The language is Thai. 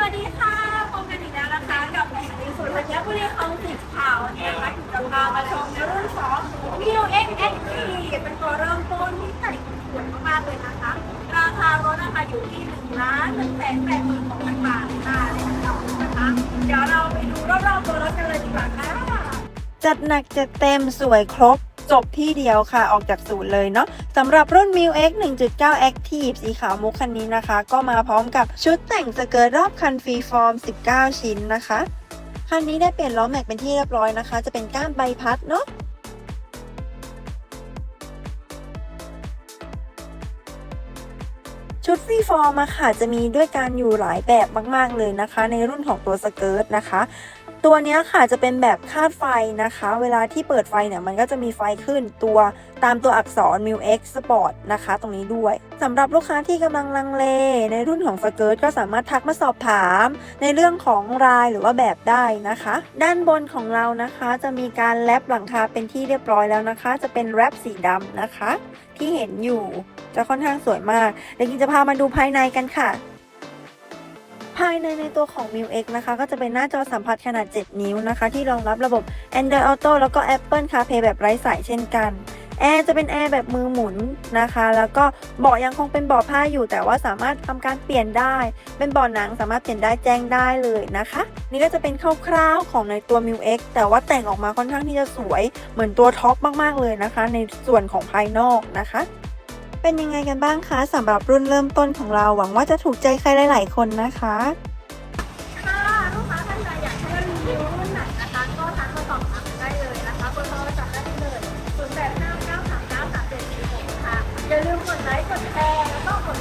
สวัสดีค่ะพบกันอีกแล้วนะคะกับในส่วนธัญบุรีคองสิบข่าวนนี้นะคะจะพามาชมในรุ่นของ m i u X X เป็นตัวเริ่มต้นที่ใส่สวยมากๆเลยนะคะ ราคารถนะคะอยู่ที่หนึ่งล้านหนึ่งแสนแปดหมื่นของพันบาทค่ะเลยนะคะ เดี๋ยวเราไปดูรอบๆตัวรถกันเลยดีกว่าค่ะจัดหนักจัดเต็มสวยครบ จบที่เดียวค่ะออกจากศูนย์เลยเนาะสำหรับรุ่น m i u X 1.9 Active สีขาวมุกคันนี้นะคะ ก็มาพร้อมกับชุดแต่งสเกิร์ตรอบคันฟรีฟอร์ม 19 ชิ้นนะคะ คันนี้ได้เปลี่ยนล้อแม็กเป็นที่เรียบร้อยนะคะ จะเป็นก้านใบพัดเนาะชุดฟรีฟอร์มอะค่ะจะมีด้วยการอยู่หลายแบบมาก ๆ เลยนะคะ ในรุ่นของตัวสเกิร์ตนะคะ ตัวนี้ค่ะจะเป็นแบบคาดไฟนะคะ เวลาที่เปิดไฟเนี่ยมันก็จะมีไฟขึ้นตัวตามตัวอักษร m i u X Sport นะคะ ตรงนี้ด้วยสำหรับลูกค้าที่กำลังลังเล ในรุ่นของสเกิร์ตก็สามารถทักมาสอบถาม ในเรื่องของรายหรือว่าแบบได้นะคะ ด้านบนของเรานะคะจะมีการแรปหลังคาเป็นที่เรียบร้อยแล้วนะคะ จะเป็นแรปสีดำนะคะ ที่เห็นอยู่จะค่อนข้างสวยมากเดี๋ยวกินจะพามาดูภายในกันค่ะ ภายในในตัวของ m i u X นะคะ ก็จะเป็นหน้าจอสัมผัสขนาด 7 นิ้วนะคะ ที่รองรับระบบ Android Auto แล้วก็ Apple CarPlay แบบไร้สายเช่นกันแอร์จะเป็นแอร์แบบมือหมุนนะคะ แล้วก็เบาะยังคงเป็นเบาะผ้าอยู่ แต่ว่าสามารถทำการเปลี่ยนได้ เป็นเบาะหนังสามารถเปลี่ยนได้แจ้งได้เลยนะคะ นี่ก็จะเป็นคร่าวๆของในตัว m i u X แต่ว่าแต่งออกมาค่อนข้างที่จะสวยเหมือนตัวท็อปมากๆเลยนะคะ ในส่วนของภายนอกนะคะ เป็นยังไงกันบ้างคะสำหรับรุ่นเริ่มต้นของเราหวังว่าจะถูกใจใครหลาย ๆ คนนะคะ ค่ะลูกค้าท่านใดอยากให้เรีวิวรุ่นไหนนะคะ ก็ทักมาสอบถามได้เลยนะคะเบอร์โทรศัพท์ได้เลย0 8 5 9 3 9 3 7 4 6ค่ะอย่าลืมกดไลค์กดแชร์แล้วก็กด